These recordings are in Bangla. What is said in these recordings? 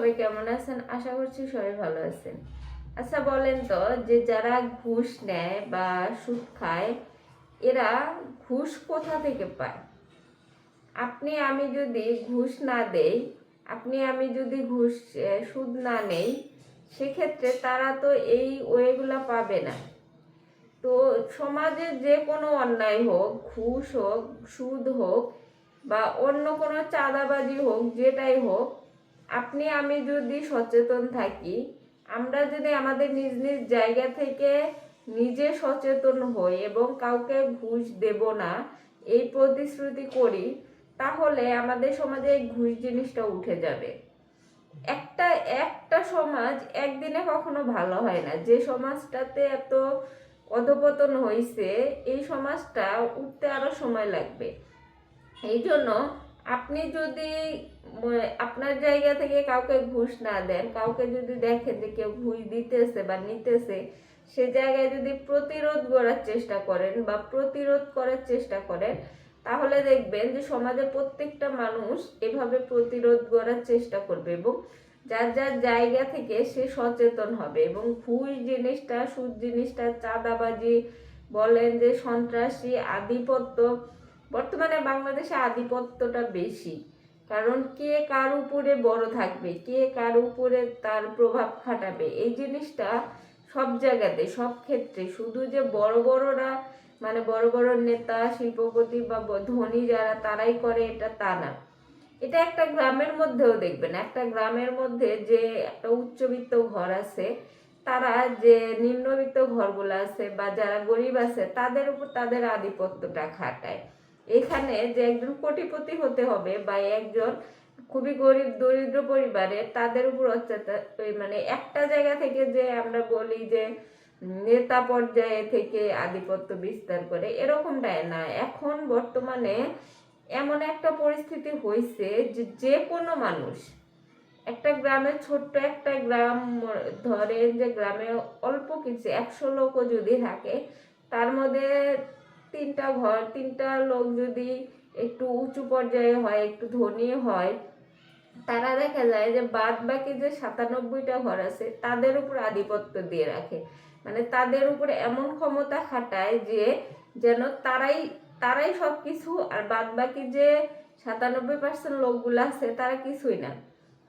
সবাই কেমন আছেন? আশা করছি সবাই ভালো আছেন। আচ্ছা বলেন তো, যে যারা ঘুষ নেয় বা সুদ খায়, এরা ঘুষ কোথা থেকে পায়? আপনি, আমি যদি ঘুষ না দেই, আপনি, আমি যদি ঘুষ সুদ না নেই, সেক্ষেত্রে তারা তো এই ওয়েগুলা পাবে না। তো সমাজে যে কোনো অন্যায় হোক, ঘুষ হোক, সুদ হোক বা অন্য কোনো চাঁদাবাজি হোক, যেটাই হোক আপনি, আমি যদি সচেতন থাকি, আমরা যদি আমাদের নিজ নিজ জায়গা থেকে নিজে সচেতন হই এবং কাউকে ঘুষ দেব না, এই প্রতিশ্রুতি করি, তাহলে আমাদের সমাজে ঘুষ জিনিসটা উঠে যাবে। একটা একটা সমাজ একদিনে কখনো ভালো হয় না। যে সমাজটাতে এত অধপতন হয়েছে এই সমাজটা উঠতে আরও সময় লাগবে। এই জন্য আপনি যদি আপনার জায়গা থেকে কাউকে ঘুষ না দেন, কাউকে যদি দেখেন যে কেউ ঘুষ দিতেছে বা নিতেছে, সে জায়গায় যদি প্রতিরোধ করার চেষ্টা করেন বা প্রতিরোধ করার চেষ্টা করেন, তাহলে দেখবেন যে সমাজে প্রত্যেকটা মানুষ এভাবে প্রতিরোধ করার চেষ্টা করবে এবং যার যার জায়গা থেকে সে সচেতন হবে এবং ঘুষ জিনিসটা, সুদ জিনিসটা, চাঁদাবাজি বলেন যে সন্ত্রাসী, আধিপত্য, বর্তমানে বাংলাদেশে আধিপত্যটা বেশি। কারণ কে কার উপরে বড় থাকবে, কে কার উপরে তার প্রভাব খাটাবে, এই জিনিসটা সব জায়গাতে, সব ক্ষেত্রে। শুধু যে বড় বড়রা মানে বড় বড় নেতা, শিল্পপতি বা ধনী যারা, তারাই করে এটা তা না। এটা একটা গ্রামের মধ্যেও দেখবেন, একটা গ্রামের মধ্যে যে একটা উচ্চবিত্ত ঘর আছে, তারা যে নিম্নবিত্ত ঘরগুলো আছে বা যারা গরিব আছে, তাদের উপর তাদের আধিপত্যটা খাটায়। এখানে যে একজন কোটিপতি হতে হবে বা একজন খুবই গরিব, দরিদ্র পরিবারের তাদের উপর অত্যাচার মানে একটা জায়গা থেকে যে আমরা বলি যে নেতা পর্যায়ে থেকে আধিপত্য বিস্তার করে, এরকমটাই না। এখন বর্তমানে এমন একটা পরিস্থিতি হয়েছে যে যে কোনো মানুষ, একটা গ্রামে ছোট্ট একটা গ্রাম, ধরেন যে গ্রামে অল্প কিছু একশো লোকও যদি থাকে, তার মধ্যে তিনটা ঘর, তিনটা লোক যদি একটু উঁচু পর্যায়ে হয়, একটু ধনী হয়, তারা দেখা যায় যে বাদ বাকি যে সাতানব্বইটা ঘর আছে, তাদের উপর আধিপত্য দিয়ে রাখে। মানে তাদের উপরে এমন ক্ষমতা খাটায় যে যেন তারাই তারাই সব কিছু আর বাদ বাকি যে সাতানব্বই পার্সেন্ট লোকগুলো আছে, তারা কিছুই না।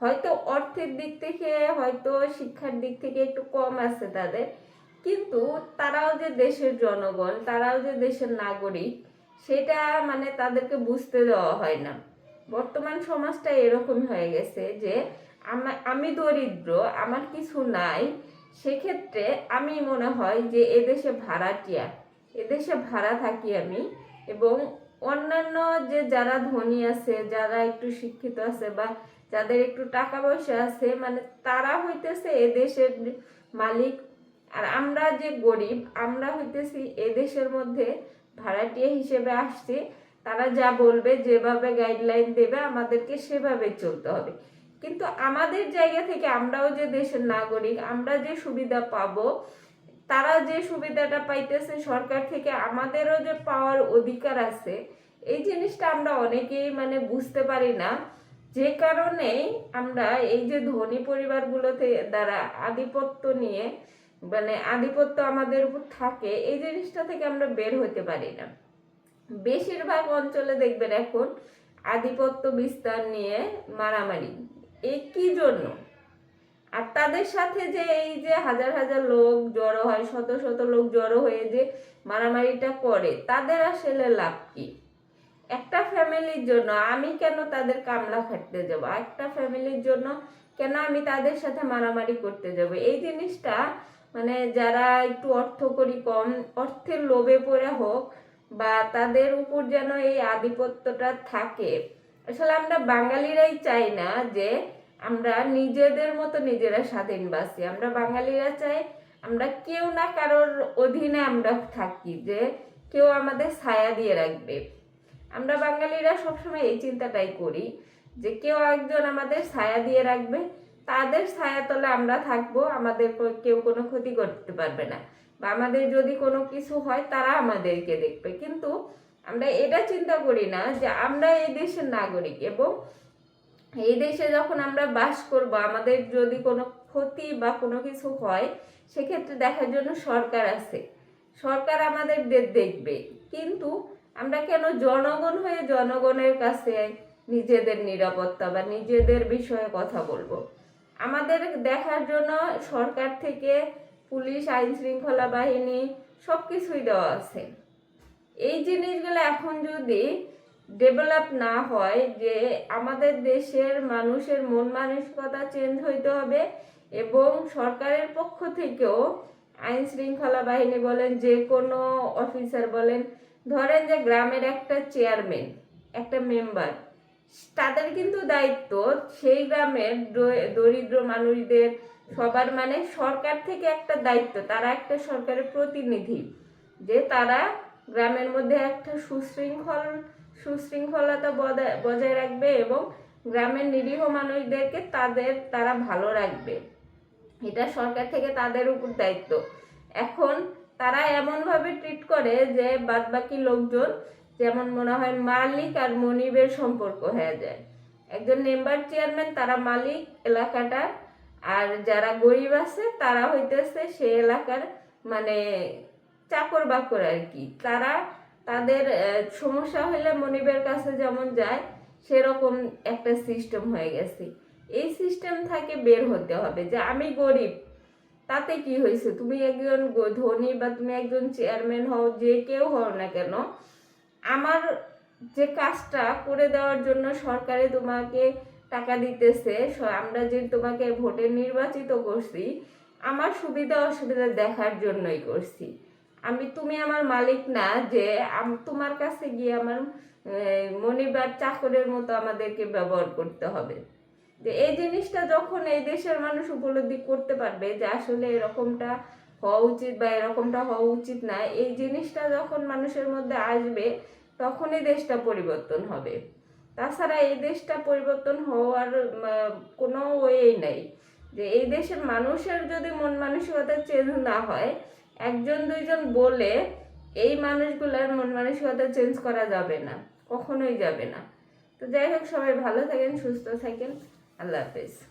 হয়তো অর্থের দিক থেকে, হয়তো শিক্ষার দিক থেকে একটু কম আছে তাদের কিন্তু তারাও যে দেশের জনগণ, তারাও যে দেশের নাগরিক, সেটা মানে তাদেরকে বুঝতে দেওয়া হয় না। বর্তমান সমাজটা এরকম হয়ে গেছে যে, আমা- দরিদ্র, আমার কিছু নাই, সেক্ষেত্রে আমি মনে হয় যে এদেশে ভাড়াটিয়া এদেশে ভাড়া থাকি আমি এবং অন্যান্য যে যারা ধনী আছে, যারা একটু শিক্ষিত আছে বা যাদের একটু টাকা পয়সা আছে মানে তারা হইতেছে এদেশের মালিক আর আমরা যে গরিব, আমরা হইতেছি এদেশের মধ্যে ভাড়াটিয়া হিসেবে আসছি। তারা যা বলবে, যেভাবে গাইডলাইন দেবে, আমাদেরকে সেভাবে চলতে হবে। কিন্তু আমাদের জায়গা থেকে আমরাও যে দেশের নাগরিক, আমরা যে সুবিধা পাব, তারা যে সুবিধাটা পাইতেছে, সরকার থেকে আমাদেরও যে পাওয়ার অধিকার আছে, এই জিনিসটা আমরা অনেকেই মানে বুঝতে পারি না। যে কারণে আমরা এই যে ধনী পরিবারগুলোতে দ্বারা আধিপত্য নিয়ে মানে আধিপত্য আমাদের উপর থাকে, এই জিনিসটা থেকে আমরা বের হতে পারি না। বেশিরভাগ অঞ্চলে দেখবেন এখন আধিপত্য বিস্তার নিয়ে মারামারি। এই কি জন্য? আর তাদের সাথে যে এই যে হাজার হাজার লোক জড়ো হয়, শত শত লোক জড়ো হয়ে যে মারামারিটা করে, তাদের আসলে লাভ কি? একটা ফ্যামিলির জন্য আমি কেন তাদের কামলা খাটতে যাব? একটা ফ্যামিলির জন্য কেন আমি তাদের সাথে মারামারি করতে যাব? এই জিনিসটা মানে যারা একটু অর্থ করি কম, অর্থের লোভে পড়ে হোক বা তাদের উপর যেন এই আধিপত্যটা থাকে। আসলে আমরা বাঙালিরাই চাই না যে আমরা নিজেদের মতো নিজেরা স্বাধীন বাসি। আমরা বাঙালিরা চাই আমরা কেউ না কারোর অধীনে আমরা থাকি যে কেউ আমাদের ছায়া দিয়ে রাখবে। আমরা বাঙালিরা সবসময় এই চিন্তাটাই করি যে কেউ একজন আমাদের ছায়া দিয়ে রাখবে তাদের ছায়া তলে আমরা থাকব, আমাদের কেউ কোনো ক্ষতি করতে পারবে না। বা আমাদের যদি কোনো কিছু হয়, তারা আমাদেরকে দেখবে। কিন্তু আমরা এটা চিন্তা করি না যে আমরা এই দেশের নাগরিক এবং এই দেশে যখন আমরা বাস করব, আমাদের যদি কোনো ক্ষতি বা কোনো কিছু হয়, সেক্ষেত্রে দেখার জন্য সরকার আছে। সরকার আমাদের দেখবে। কিন্তু আমরা কেন জনগণ হয়ে জনগণের কাছে নিজেদের নিরাপত্তা বা নিজেদের বিষয়ে কথা বলব? আমাদের দেখার জন্য সরকার থেকে পুলিশ আইন শৃঙ্খলা বাহিনী সব কিছুই দেওয়া আছে। এই জিনিসগুলো এখন যদি ডেভেলপ না হয়, যে আমাদের দেশের মানুষের মন মানসিকতা চেঞ্জ হইতে হবে এবং সরকারের পক্ষ থেকেও আইন শৃঙ্খলা বাহিনী বলেন, যে কোনো অফিসার বলেন, ধরেন যে গ্রামের একটা চেয়ারম্যান একটা মেম্বার তাদের কিন্তু দায়িত্ব সেই গ্রামের দরিদ্র মানুষদের সবার মানে সরকার থেকে একটা দায়িত্ব, তারা একটা সরকারের প্রতিনিধি। যে তারা গ্রামের মধ্যে একটা সুশৃঙ্খল, সুশৃঙ্খলতা বজায় রাখবে এবং গ্রামের নিরীহ মানুষদেরকে তাদের, তারা ভালো রাখবে। এটা সরকার থেকে তাদের উপর দায়িত্ব। এখন তারা এমনভাবে ট্রিট করে যে বাদবাকি লোকজন যেমন মনে হয় মালিক আর মনিবের সম্পর্ক হয়ে যায়। একজন মেম্বার চেয়ারম্যান তারা মালিক এলাকাটার আর যারা গরিব আছে, তারা হইতেছে সে এলাকার মানে চাকর বাকর আর কি। তারা তাদের সমস্যা হলে মনিবের কাছে যেমন যায়, সেরকম একটা সিস্টেম হয়ে গেছে। এই সিস্টেম থেকে বের হতে হবে যে আমি গরিব, তাতে কি হয়েছে তুমি একজন ধনী বা তুমি একজন চেয়ারম্যান হও, যে কেউ হও না কেন আমার যে কাজটা করে দেওয়ার জন্য সরকারে তোমাকে টাকা দিতেছে আমরা যে তোমাকে ভোটে নির্বাচিত করছি, আমার সুবিধা অসুবিধা দেখার জন্যই করছি। আমি, তুমি আমার মালিক না যে তোমার কাছে গিয়ে আমার মনিবার চাকরের মতো আমাদেরকে ব্যবহার করতে হবে। যে এই জিনিসটা যখন এই দেশের মানুষ উপলব্ধি করতে পারবে যে আসলে এরকমটা হওয়া উচিত বা এরকমটা হওয়া উচিত না, এই জিনিসটা যখন মানুষের মধ্যে আসবে, তখনই দেশটা পরিবর্তন হবে। তাছাড়া এই দেশটা পরিবর্তন হওয়ার কোনো ওয়েই নাই। যে এই দেশের মানুষের যদি মন মানসিকতা চেঞ্জ না হয়, একজন, দুইজন বলে এই মানুষগুলোর মন মানসিকতা চেঞ্জ করা যাবে না, কখনোই যাবে না। তো যাই হোক, সবাই ভালো থাকেন, সুস্থ থাকেন। আল্লাহ হাফেজ।